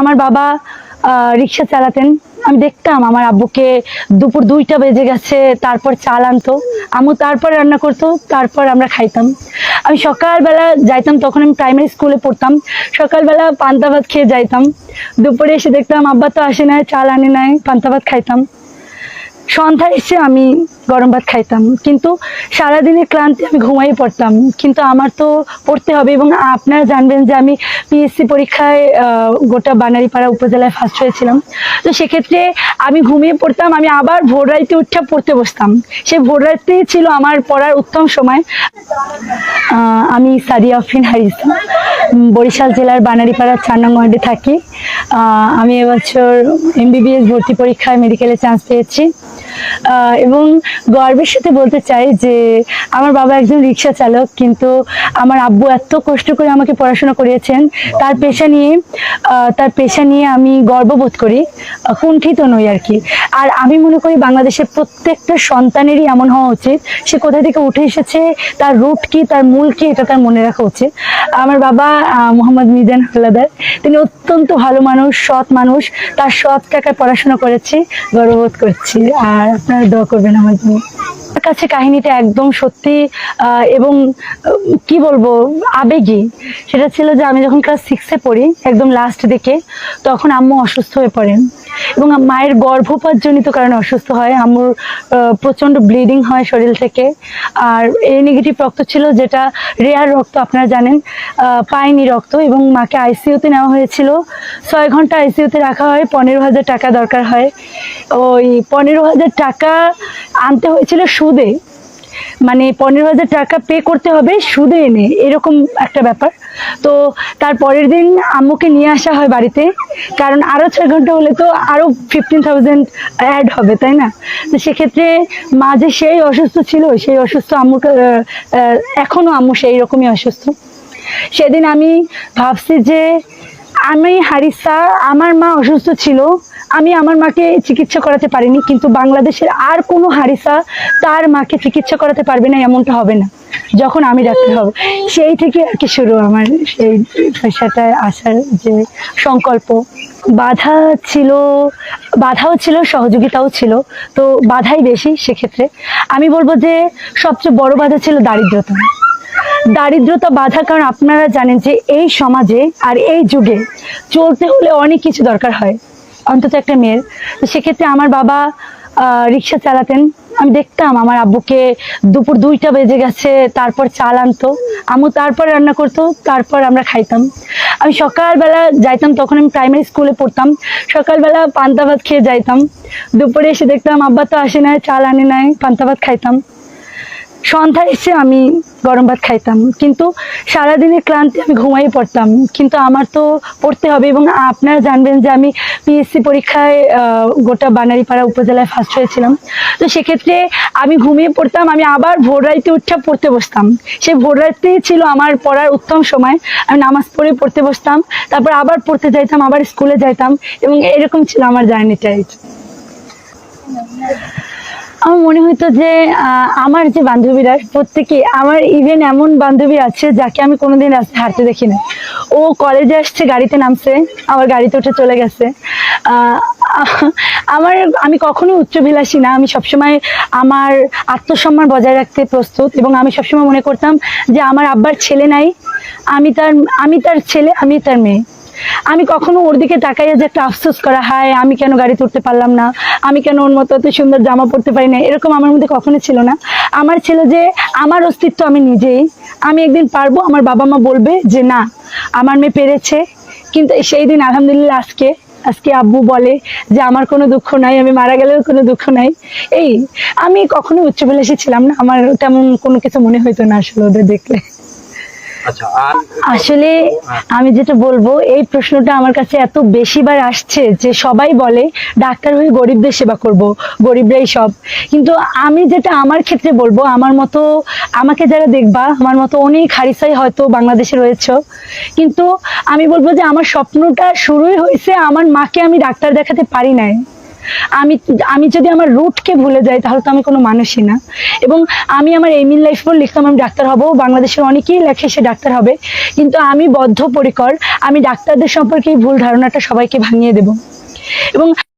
আমার বাবা রিক্সা চালাতেন। আমি দেখতাম আমার আব্বুকে দুপুর দুইটা বেজে গেছে, তারপর চাল আনতো। আমু তারপর রান্না করতো, তারপর আমরা খাইতাম। আমি সকালবেলা যাইতাম, তখন আমি প্রাইমারি স্কুলে পড়তাম। সকালবেলা পান্তা ভাত খেয়ে যাইতাম। দুপুরে এসে দেখতাম, আব্বা তো আসে নাই, চাল আনে নাই, পান্তা ভাত খাইতাম। সন্ধ্যায় এসে আমি গরম ভাত খাইতাম। কিন্তু সারাদিনের ক্লান্তি আমি ঘুমাই পড়তাম। কিন্তু আমার তো পড়তে হবে এবং আপনারা জানবেন যে আমি পিএসসি পরীক্ষায় গোটা বানারীপাড়া উপজেলায় ফার্স্ট হয়েছিলাম। তো সেক্ষেত্রে আমি ঘুমিয়ে পড়তাম, আমি আবার ভোর রাইতে উঠে পড়তে বসতাম। সে ভোর রাইতেই ছিল আমার পড়ার উত্তম সময়। আমি সাদিয়া আফরিন হারিসা। বরিশাল জেলার বানারীপাড়া চার নং ওয়ার্ডে থাকি। আমি এবছর এমবিবিএস ভর্তি পরীক্ষায় মেডিকেলে চান্স পেয়েছি। এবং গর্বের সাথে বলতে চাই যে আমার বাবা একজন রিক্সা চালক, কিন্তু আমার আব্বু এত কষ্ট করে আমাকে পড়াশোনা করিয়েছেন। তার পেশা নিয়ে তার পেশা নিয়ে আমি গর্ববোধ করি, কুণ্ঠিত নই আর কি। আর আমি মনে করি বাংলাদেশের প্রত্যেকটা সন্তানেরই এমন হওয়া উচিত। সে কোথা থেকে উঠে এসেছে, তার রুট কি, তার মূল কি, এটা তার মনে রাখা উচিত। আমার বাবা মোহাম্মদ মিজান হলাদার। তিনি অত্যন্ত ভালো মানুষ, সৎ মানুষ। তার সৎ টাকায় পড়াশোনা করেছি, গর্ববোধ করছি। আর আপনারা দোয়া করবেন আমার জন্য কাছে কাহিনীটা একদম সত্যি এবং কি বলব, আবেগী। সেটা ছিল যে আমি যখন ক্লাস সিক্সে পড়ি, একদম লাস্ট দিকে, তখন আম্মু অসুস্থ হয়ে পড়েন। এবং মায়ের গর্ভপাতজনিত কারণে অসুস্থ হয় আম্মুর আহ, প্রচণ্ড ব্লিডিং হয় শরীর থেকে। আর এই নেগেটিভ রক্ত ছিল যেটা রেয়ার রক্ত আপনারা জানেন পায়নি রক্ত এবং মাকে আইসিইউতে নেওয়া হয়েছিল। ছয় ঘণ্টা আইসিইউতে রাখা হয় পনেরো হাজার টাকা দরকার হয়। ওই পনেরো হাজার টাকা আনতে হয়েছিল সুদে মানে পনেরো হাজার টাকা পে করতে হবে সুদে এনে এরকম একটা ব্যাপার। তো তার পরের দিন আম্মুকে নিয়ে আসা হয় বাড়িতে কারণ আরও ছয় ঘণ্টা হলে তো আরও ফিফটিন থাউজেন্ড অ্যাড হবে তাই না? তো সেক্ষেত্রে মা যে সেই অসুস্থ ছিল সেই অসুস্থ আম্মুকে আহ, আহ, এখনও আম্মু সেই রকমই অসুস্থ। সেদিন আমি ভাবছি যে আমি হারিসা আমার মা অসুস্থ ছিল আমি আমার মাকে চিকিৎসা করাতে পারিনি, কিন্তু বাংলাদেশের আর কোনো হারিসা তার মাকে চিকিৎসা করাতে পারবে না, এমনটা হবে না। যখন আমি ডাক্তার হব, সেই থেকে আর কি শুরু আমার সেই পেশাটায় আসার যে সংকল্প। বাধা ছিল, বাধাও ছিল, সহযোগিতাও ছিল, তো বাধাই বেশি সেক্ষেত্রে। আমি বলব যে সবচেয়ে বড় বাধা ছিল দারিদ্রতা। দারিদ্রতা বাধা কারণ আপনারা জানেন যে এই সমাজে আর এই যুগে চলতে হলে অনেক কিছু দরকার হয়। অন্তত একটা মেয়ের। তো সেক্ষেত্রে আমার বাবা রিক্সা চালাতেন। আমি দেখতাম আমার আব্বুকে দুপুর দুইটা বেজে গেছে, তারপর চাল আনতো। আম্মু তারপর রান্না করতো, তারপর আমরা খাইতাম। আমি সকালবেলা যাইতাম, তখন আমি প্রাইমারি স্কুলে পড়তাম। সকালবেলা পান্তা ভাত খেয়ে যাইতাম। দুপুরে এসে দেখতাম, আব্বা তো আসে নাই, চাল আনে নাই, পান্তা ভাত খাইতাম। সন্ধ্যায় এসে আমি গরম ভাত খাইতাম। কিন্তু সারাদিনের ক্লান্তি আমি ঘুমাই পড়তাম। কিন্তু আমার তো পড়তে হবে এবং আপনারা জানবেন যে আমি পিএসসি পরীক্ষায় গোটা বানারীপাড়া উপজেলায় ফার্স্ট হয়েছিলাম। তো সেক্ষেত্রে আমি ঘুমিয়ে পড়তাম, আমি আবার ভোর রাইতে উঠে পড়তে বসতাম। সেই ভোর রাইতেই ছিল আমার পড়ার উত্তম সময়। আমি নামাজ পড়ে পড়তে বসতাম, তারপর আবার পড়তে যাইতাম, আবার স্কুলে যাইতাম এবং এরকম ছিল আমার জার্নিটাই। আমার মনে হতো যে আমার যে বান্ধবীরা, প্রত্যেকে, আমার ইভেন এমন বান্ধবী আছে যাকে আমি কোনোদিন রাস্তায় হাঁটতে দেখি না ও কলেজে আসছে, গাড়িতে নামছে আমার গাড়িতে উঠে চলে গেছে। আমার, আমি কখনোই উচ্চবিলাসী না, আমি সবসময় আমার আত্মসম্মান বজায় রাখতে প্রস্তুত এবং আমি সবসময় মনে করতাম যে, আমার আব্বার ছেলে নাই, আমি তার আমি তার ছেলে, আমি তার মেয়ে। আমি কখনো ওর দিকে তাকাইয়া যে একটা আফসোস করা, হয়, আমি কেন গাড়িতে উঠতে পারলাম না? আমি কেন ওর মতো এত সুন্দর জামা পরতে পারি না? এরকম আমার মধ্যে কখনো ছিল না। আমার ছিল যে, আমার অস্তিত্ব আমি নিজেই। আমি একদিন পারব, আমার বাবা মা বলবে যে, না, আমার মেয়ে পেরেছে। কিন্তু সেই দিন আলহামদুলিল্লাহ আজকে আজকে আব্বু বলে যে, আমার কোনো দুঃখ নাই, আমি মারা গেলেও কোনো দুঃখ নাই। এই, আমি কখনো উচ্চবিলাসী ছিলাম না। আমার তেমন কোনো কিছু মনে হইতো না আসলে ওদের দেখলে। আসলে আমি যেটা বলব, এই প্রশ্নটা আমার কাছে এত বেশিবার আসছে যে সবাই বলে, ডাক্তার হয়ে গরিবদের সেবা করব, গরিবরাই সব। কিন্তু আমি যেটা আমার ক্ষেত্রে বলব, আমার মতো, আমাকে যারা দেখবা, আমার মতো অনেক হারিসাই হয়তো বাংলাদেশে রয়েছে, কিন্তু আমি বলব যে আমার স্বপ্নটা শুরুই হয়েছে, আমার মাকে আমি ডাক্তার দেখাতে পারি নাই। আমি আমি যদি আমার রুটকে ভুলে যাই, তাহলে তো আমি কোনো মানুষই না। এবং আমি আমার এমিল লাইফ বল লিখতাম, আমি ডাক্তার হব। বাংলাদেশের অনেকেই লেখে সে ডাক্তার হবে। কিন্তু আমি বদ্ধপরিকর, আমি ডাক্তারদের সম্পর্কে এই ভুল ধারণাটা সবাইকে ভাঙিয়ে দেব। এবং